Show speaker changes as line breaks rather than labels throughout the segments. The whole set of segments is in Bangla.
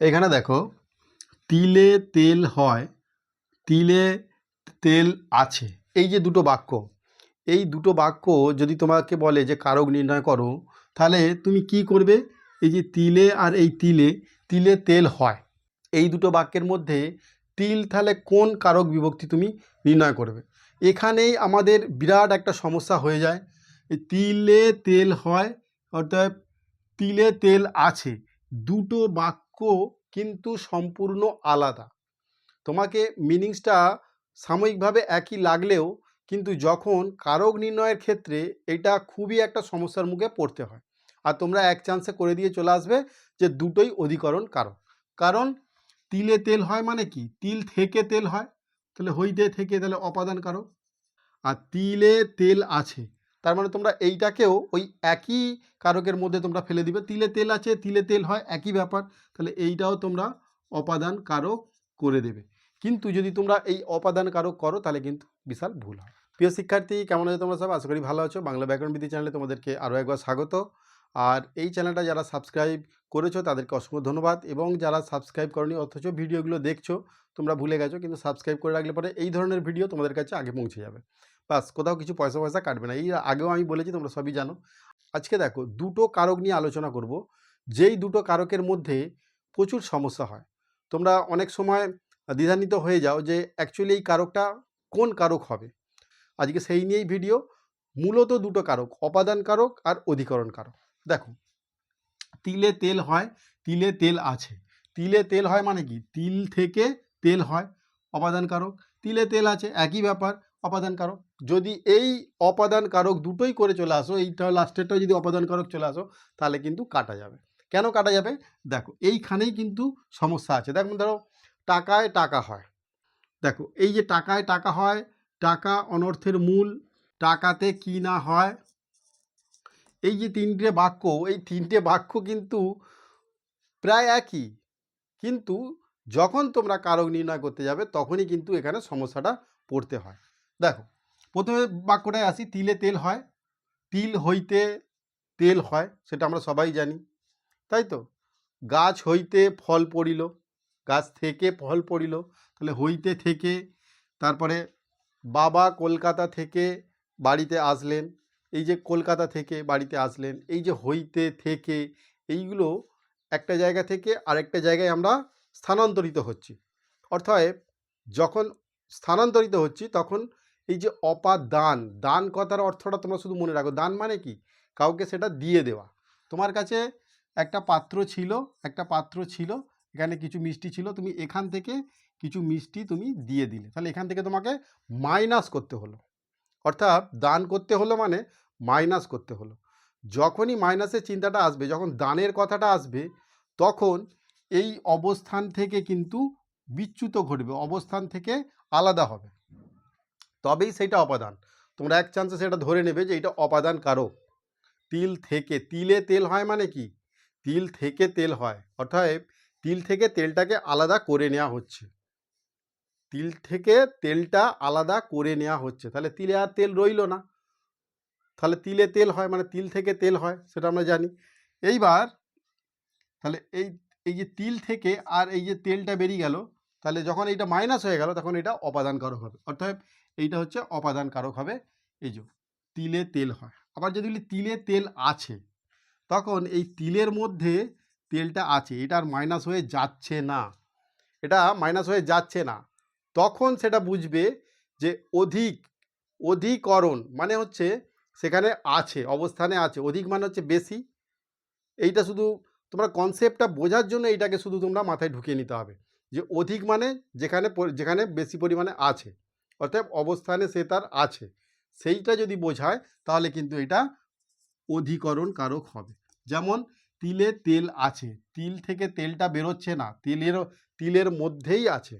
এখানে দেখো, তিলে তেল হয়, তিলে তেল আছে। এই যে দুটো বাক্য, এই দুটো বাক্য যদি তোমাকে বলে যে কারক নির্ণয় করো, তাহলে তুমি কি করবে? এই যে তিলে আর এই তিলে তিলে তেল হয়। এই দুটো বাক্যের মধ্যে তিল তাহলে কোন কারক বিভক্তি তুমি নির্ণয় করবে? এখানেই আমাদের বিরাট একটা সমস্যা হয়ে যায়। তিলে তেল হয়, অর্থাৎ তিলে তেল আছে, দুটো বাক্য কিন্তু সম্পূর্ণ আলাদা। তোমাকে মিনিংসটা সাময়িকভাবে একই লাগলেও কিন্তু যখন কারক নির্ণয়ের ক্ষেত্রে এটা খুবই একটা সমস্যার মুখে পড়তে হয়। আর তোমরা এক চান্সে করে দিয়ে চলে আসবে যে দুটোই অধিকরণ কারক। কারণ তিলে তেল হয় মানে কি? তিল থেকে তেল হয়, তাহলে হইতে থেকে তাহলে অপাদান কারক। আর তিলে তেল আছে তার মানে তোমরা এইটাকেও ওই একই কারকের মধ্যে তোমরা ফেলে দিবে। তিলে তেল আছে, তিলে তেল হয়, একই ব্যাপার। তাহলে এইটাও তোমরা অপাদান কারক করে দেবে। কিন্তু যদি তোমরা এই অপাদান কারক করো, তাহলে কিন্তু বিশাল ভুল হয়। প্রিয় শিক্ষার্থী, কেমন আছো তোমরা সব? আশা করি ভালো আছো। বাংলা ব্যাকরণ বিধি চ্যানেলে তোমাদেরকে আরও একবার স্বাগত। আর এই চ্যানেলটা যারা সাবস্ক্রাইব করেছ, তাদেরকে অসংখ্য ধন্যবাদ। এবং যারা সাবস্ক্রাইব করনি, অথচ ভিডিওগুলো দেখছ, তোমরা ভুলে গেছো, কিন্তু সাবস্ক্রাইব করে রাখলে পরে এই ধরনের ভিডিও তোমাদের কাছে আগে পৌঁছে যাবে। বাস, কোথাও কিছু পয়সা পয়সা কাটবে না। এই আগেও আমি বলেছি, তোমরা সবই জানো। আজকে দেখো, দুটো কারক নিয়ে আলোচনা করব। যেই দুটো কারকের মধ্যে প্রচুর সমস্যা হয়। তোমরা অনেক সময় দ্বিধান্বিত হয়ে যাও যে অ্যাকচুয়ালি এই কারকটা কোন কারক হবে? আজকে সেই নিয়েই ভিডিও। মূলত দুটো কারক, অপাদান কারক আর অধিকরণ কারক। দেখো, তিলে তেল হয়, তিলে তেল আছে। তিলে তেল হয় মানে কি? তিল থেকে তেল হয় অপাদান কারক। তিলে তেল আছে, একই ব্যাপার। অপাদান কারক যদি এই অপাদান কারক দুটোই করে চলে আসো, এইটা লাস্টেরটাও যদি অপাদান কারক চলে আসো, তাহলে কিন্তু কাটা যাবে। কেন কাটা যাবে? দেখো, এইখানেই কিন্তু সমস্যা আছে। দেখুন, ধরো, টাকায় টাকা হয়। দেখো, এই যে টাকায় টাকা হয়, টাকা অনর্থের মূল, টাকাতে কি না হয়, এই যে তিনটে বাক্য, এই তিনটে বাক্য কিন্তু প্রায় একই। কিন্তু যখন তোমরা কারক নির্ণয় করতে যাবে, তখনই কিন্তু এখানে সমস্যাটা পড়তে হয়। দেখো, প্রথমে বাক্যটায় আসি, তিলে তেল হয়, তিল হইতে তেল হয়, সেটা আমরা সবাই জানি, তাই তো? গাছ হইতে ফল পড়িল, গাছ থেকে ফল পড়িল, তাহলে হইতে থেকে, তারপরে বাবা কলকাতা থেকে বাড়িতে আসলেন, এই যে কলকাতা থেকে বাড়িতে আসলেন, এই যে হইতে থেকে, এইগুলো একটা জায়গা থেকে আরেকটা জায়গায় আমরা স্থানান্তরিত হচ্ছি, অর্থাৎ যখন স্থানান্তরিত হচ্ছি, তখন এই যে অপাদান, দান কথার অর্থটা তোমরা শুধু মনে রাখো। দান মানে কি? কাউকে সেটা দিয়ে দেওয়া। তোমার কাছে একটা পাত্র ছিল, একটা পাত্র ছিল, এখানে কিছু মিষ্টি ছিল, তুমি এখান থেকে কিছু মিষ্টি তুমি দিয়ে দিলে। তাহলে এখান থেকে তোমাকে মাইনাস করতে হলো। অর্থাৎ দান করতে হলো মানে মাইনাস করতে হলো। যখনই মাইনাসের চিন্তাটা আসবে, যখন দানের কথাটা আসবে, তখন এই অবস্থান থেকে কিন্তু বিচ্যুত ঘটবে, অবস্থান থেকে আলাদা হবে। তবেই সেটা অপাদান। তোমরা এক চান্সে সেটা ধরে নেবে যে এটা অপাদান কারক। তিল থেকে, তিলে তেল হয় মানে কি? তিল থেকে তেল হয়। অর্থাৎ তিল থেকে তেলটাকে আলাদা করে নেওয়া হচ্ছে। তিল থেকে তেলটা আলাদা করে নেওয়া হচ্ছে। তাহলে তিলে আর তেল রইল না। তাহলে তিলে তেল হয় মানে তিল থেকে তেল হয়, সেটা আমরা জানি। এইবার তাহলে এই এই যে তিল থেকে আর এই যে তেলটা বেরিয়ে গেল, তাহলে যখন এইটা মাইনাস হয়ে গেল, তখন এটা অপাদান কারক হবে। অর্থাৎ এইটা হচ্ছে অপাদান কারক হবে। এই যে তিলে তেল হয়। আবার যদি বলি তিলে তেল আছে, তখন এই তিলের মধ্যে তেলটা আছে এটা আর মাইনাস হয়ে যাচ্ছে না। এটা মাইনাস হয়ে যাচ্ছে না। তখন সেটা বুঝবে যে অধিক, অধিকরণ মানে হচ্ছে সেখানে আছে, অবস্থানে আছে। অধিক মানে হচ্ছে বেশি। এইটা শুধু তোমরা কনসেপ্টটা বোঝার জন্য এইটাকে শুধু তোমরা মাথায় ঢুকিয়ে নিতে হবে যে অধিক মানে যেখানে যেখানে বেশি পরিমাণে আছে। অর্থাৎ অবস্থানে সে তার আছে। সেইটা যদি বোঝায়, তাহলে কিন্তু এটা অধিকরণ কারক হবে। যেমন তিলে তেল আছে, তিল থেকে তেলটা বেরোচ্ছে না, তিলের তিলের মধ্যেই আছে।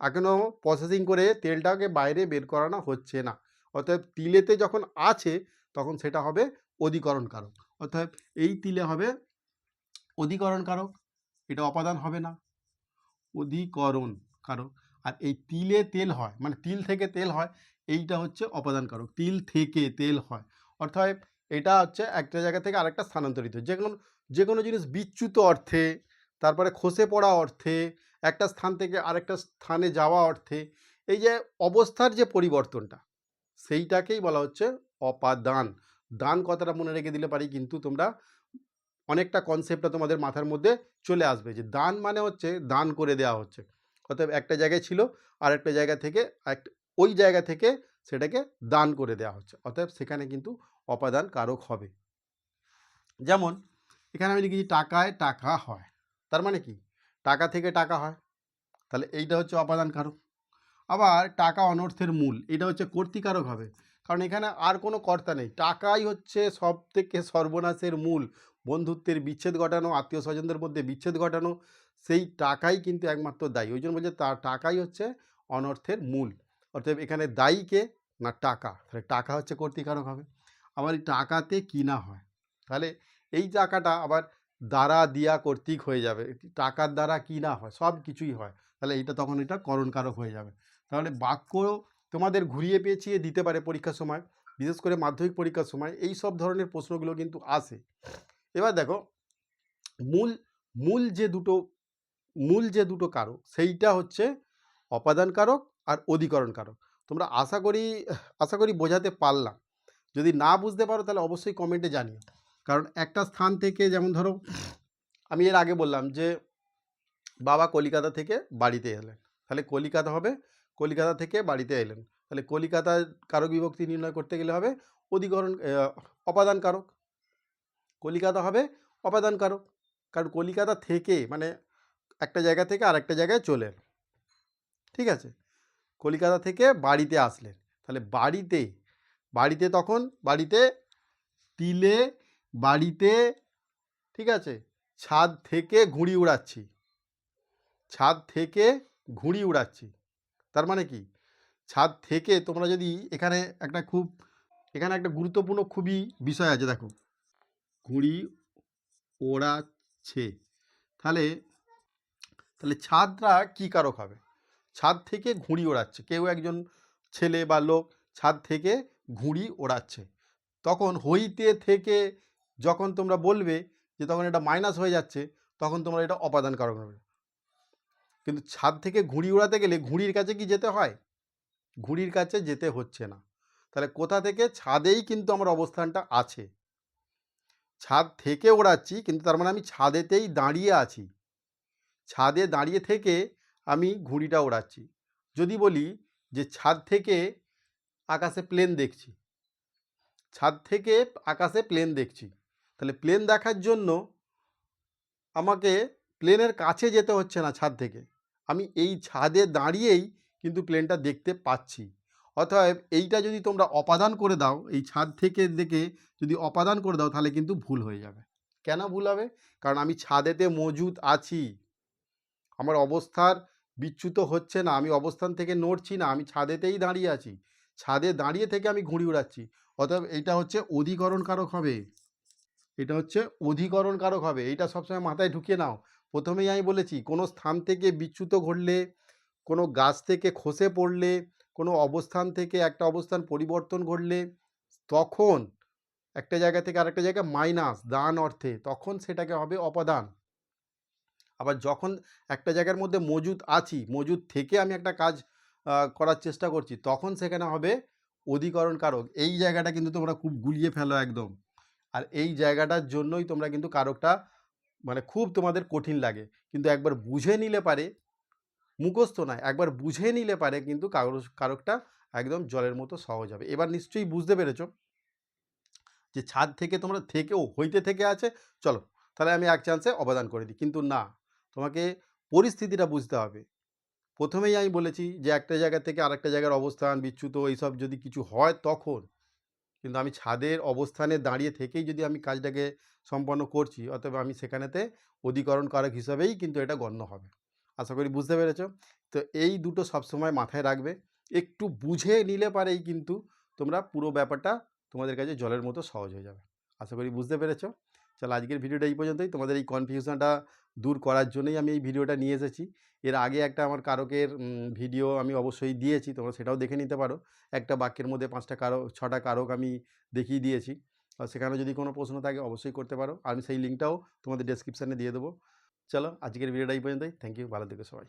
এখনও প্রসেসিং করে তেলটাকে বাইরে বের করানো হচ্ছে না। অর্থাৎ তিলেতে যখন আছে, তখন সেটা হবে অধিকরণ কারক অর্থাৎ এই তিলে হবে অধিকরণ কারক এটা অপাদান হবে না। অধিকরণ কারক আর এই তিলে তেল হয় মানে তিল থেকে তেল হয়, এইটা হচ্ছে অপাদান কারক তিল থেকে তেল হয়। অর্থাৎ এটা হচ্ছে একটা জায়গা থেকে আরেকটা স্থানান্তরিত। যে কোনো যে কোনো জিনিস বিচ্যুত অর্থে, তারপরে খসে পড়া অর্থে, একটা স্থান থেকে আরেকটা স্থানে যাওয়া অর্থে, এই যে অবস্থার যে পরিবর্তনটা, সেইটাকেই বলা হচ্ছে অপাদান। দান কথাটা মনে রেখে দিলে পারি, কিন্তু তোমরা অনেকটা কনসেপ্টটা তোমাদের মাথার মধ্যে চলে আসবে যে দান মানে হচ্ছে দান করে দেওয়া হচ্ছে। অতএব একটা জায়গায় ছিল আর একটা জায়গা থেকে ওই জায়গা থেকে সেটাকে দান করে দেওয়া হচ্ছে। অতএব সেখানে কিন্তু অপাদান কারক হবে। যেমন, এখানে আমি লিখেছি টাকায় টাকা হয়। তার মানে কি? টাকা থেকে টাকা হয়। তাহলে এইটা হচ্ছে অপাদান কারক। আবার টাকা অনর্থের মূল, এটা হচ্ছে কর্তিকারক হবে। কারণ এখানে আর কোনো কর্তা নেই। টাকাই হচ্ছে সব থেকে সর্বনাশের মূল। বন্ধুত্বের বিচ্ছেদ ঘটানো আত্মীয় স্বজনদের মধ্যে বিচ্ছেদ ঘটানো, সেই টাকাই কিন্তু একমাত্র দায়ী। ওই জন্য বলছে তার টাকাই হচ্ছে অনর্থের মূল। অর্থাৎ এখানে দায়ীকে না, টাকা। তাহলে টাকা হচ্ছে কর্তিকারক হবে। আবার এই টাকাতে কিনা হয়? তাহলে এই টাকাটা আবার দ্বারা দিয়া কর্তৃক হয়ে যাবে। টাকার দ্বারা কিনা হয়? সব কিছুই হয়। তাহলে এটা তখন এটা করণকারক হয়ে যাবে। তাহলে বাক্য তোমাদের ঘুরিয়ে পেঁচিয়ে দিতে পারে পরীক্ষার সময়, বিশেষ করে মাধ্যমিক পরীক্ষার সময়। এই সব ধরনের প্রশ্নগুলো কিন্তু আসে। এবার দেখো, মূল মূল যে দুটো, মূল যে দুটো কারক, সেইটা হচ্ছে অপাদান কারক আর অধিকরণ কারক। তোমরা আশা করি আশা করি বোঝাতে পারলাম। যদি না বুঝতে পারো, তাহলে অবশ্যই কমেন্টে জানিও। কারণ একটা স্থান থেকে যেমন ধরো, আমি এর আগে বললাম যে, বাবা কলিকাতা থেকে বাড়িতে এলেন। তাহলে কলিকাতা হবে, কলিকাতা থেকে বাড়িতে এলেন। তাহলে কলিকাতার কারক বিভক্তি নির্ণয় করতে গেলে হবে অধিকরণ অপাদান কারক। কলিকাতা হবে অপাদান কারক কারণ কলিকাতা থেকে মানে একটা জায়গা থেকে আর একটা জায়গায় চলে ঠিক আছে? কলিকাতা থেকে বাড়িতে আসলেন। তাহলে বাড়িতে বাড়িতে তখন, বাড়িতে তিলে বাড়িতে, ঠিক আছে? ছাদ থেকে ঘুড়ি উড়াচ্ছি। ছাদ থেকে ঘুড়ি উড়াচ্ছি। তার মানে কি? ছাদ থেকে তোমরা যদি এখানে একটা খুব, এখানে একটা গুরুত্বপূর্ণ খুবই বিষয় আছে, দেখো। ঘুড়ি ওড়াচ্ছে। তাহলে তাহলে ছাদটা কী কারক হবে? ছাদ থেকে ঘুড়ি ওড়াচ্ছে। কেউ একজন ছেলে বা লোক ছাদ থেকে ঘুড়ি ওড়াচ্ছে। তখন হইতে থেকে যখন তোমরা বলবে যে তখন এটা মাইনাস হয়ে যাচ্ছে, তখন তোমরা এটা অপাদান কারক হবে। কিন্তু ছাদ থেকে ঘুড়ি ওড়াতে গেলে ঘুড়ির কাছে কি যেতে হয়? ঘুড়ির কাছে যেতে হচ্ছে না। তাহলে কোথা থেকে? ছাদেই কিন্তু আমার অবস্থানটা আছে। ছাদ থেকে ওড়াচ্ছি, কিন্তু তার মানে আমি ছাদেতেই দাঁড়িয়ে আছি। ছাদে দাঁড়িয়ে থেকে আমি ঘুড়িটা ওড়াচ্ছি। যদি বলি যে ছাদ থেকে আকাশে প্লেন দেখছি, ছাদ থেকে আকাশে প্লেন দেখছি, তাহলে প্লেন দেখার জন্য আমাকে প্লেনের কাছে যেতে হচ্ছে না ছাদ থেকে। আমি এই ছাদে দাঁড়িয়েই কিন্তু প্লেনটা দেখতে পাচ্ছি। অতএব এইটা যদি তোমরা অপাদান করে দাও, এই ছাদ থেকে দেখে যদি অপাদান করে দাও, তাহলে কিন্তু ভুল হয়ে যাবে। কেন ভুল হবে? কারণ আমি ছাদেতে মজুদ আছি। আমার অবস্থার বিচ্যুত হচ্ছে না, আমি অবস্থান থেকে নড়ছি না, আমি ছাদেতেই দাঁড়িয়ে আছি। ছাদে দাঁড়িয়ে থেকে আমি ঘুড়ি উড়াচ্ছি। অতএব এইটা হচ্ছে অধিকরণ কারক হবে। এটা হচ্ছে অধিকরণ কারক হবে। এইটা সবসময় মাথায় ঢুকিয়ে নাও। প্রথমেই আমি বলেছি, কোনো স্থান থেকে বিচ্যুত ঘটলে, কোনো গাছ থেকে খসে পড়লে কোনো অবস্থান থেকে একটা অবস্থান পরিবর্তন ঘটলে তখন একটা জায়গা থেকে আরেকটা জায়গায় মাইনাস দান অর্থে, তখন সেটাকে হবে অপাদান। আবার যখন একটা জায়গার মধ্যে মজুদ আছি মজুদ থেকে আমি একটা কাজ করার চেষ্টা করছি, তখন সেখানে হবে অধিকরণ কারক এই জায়গাটা কিন্তু তোমরা খুব গুলিয়ে ফেলো একদম। আর এই জায়গাটার জন্যই তোমরা কিন্তু কারকটা মানে খুব তোমাদের কঠিন লাগে। কিন্তু একবার বুঝে নিলে পারে মুখস্থ নয়। একবার বুঝে নিলে পারে কিন্তু কারক কারকটা একদম জলের মতো সহজ হবে। এবার নিশ্চয়ই বুঝতে পেরেছ যে ছাদ থেকে তোমরা থেকেও, হইতে থেকে আছে। চলো, তাহলে আমি এক চান্সে অবদান করে দিই। কিন্তু না, তোমাকে পরিস্থিতিটা বুঝতে হবে। প্রথমেই আমি বলেছি যে একটা জায়গা থেকে আরেকটা জায়গার অবস্থান, বিচ্যুত, এইসব যদি কিছু হয় তখন, কিন্তু আমি ছাদের অবস্থানে দাঁড়িয়ে থেকেই যদি আমি কাজটাকে সম্পন্ন করছি, অতএব আমি সেখানেতে অধিকরণ কারক হিসাবেই কিন্তু এটা গণ্য হবে। আশা করি বুঝতে পেরেছ। তো এই দুটো সবসময় মাথায় রাখবে। একটু বুঝে নিলে পারেই কিন্তু তোমরা পুরো ব্যাপারটা তোমাদের কাছে জলের মতো সহজ হয়ে যাবে। আশা করি বুঝতে পেরেছ। চলো আজকের ভিডিওটা এই পর্যন্তই। তোমাদের এই কনফিউশনটা দূর করার জন্যই আমি এই ভিডিওটা নিয়ে এসেছি। এর আগে একটা আমার কারকের ভিডিও আমি অবশ্যই দিয়েছি। তোমরা সেটাও দেখে নিতে পারো। একটা বাক্যের মধ্যে পাঁচটা কারক, ছটা কারক আমি দেখিয়ে দিয়েছি। সেখানে যদি কোনো প্রশ্ন থাকে অবশ্যই করতে পারো। আমি সেই লিঙ্কটাও তোমাদের ডেসক্রিপশানে দিয়ে দেবো। চলো আজকের ভিডিওটা এই পর্যন্তই। থ্যাংক ইউ ভালো থেকো সবাই।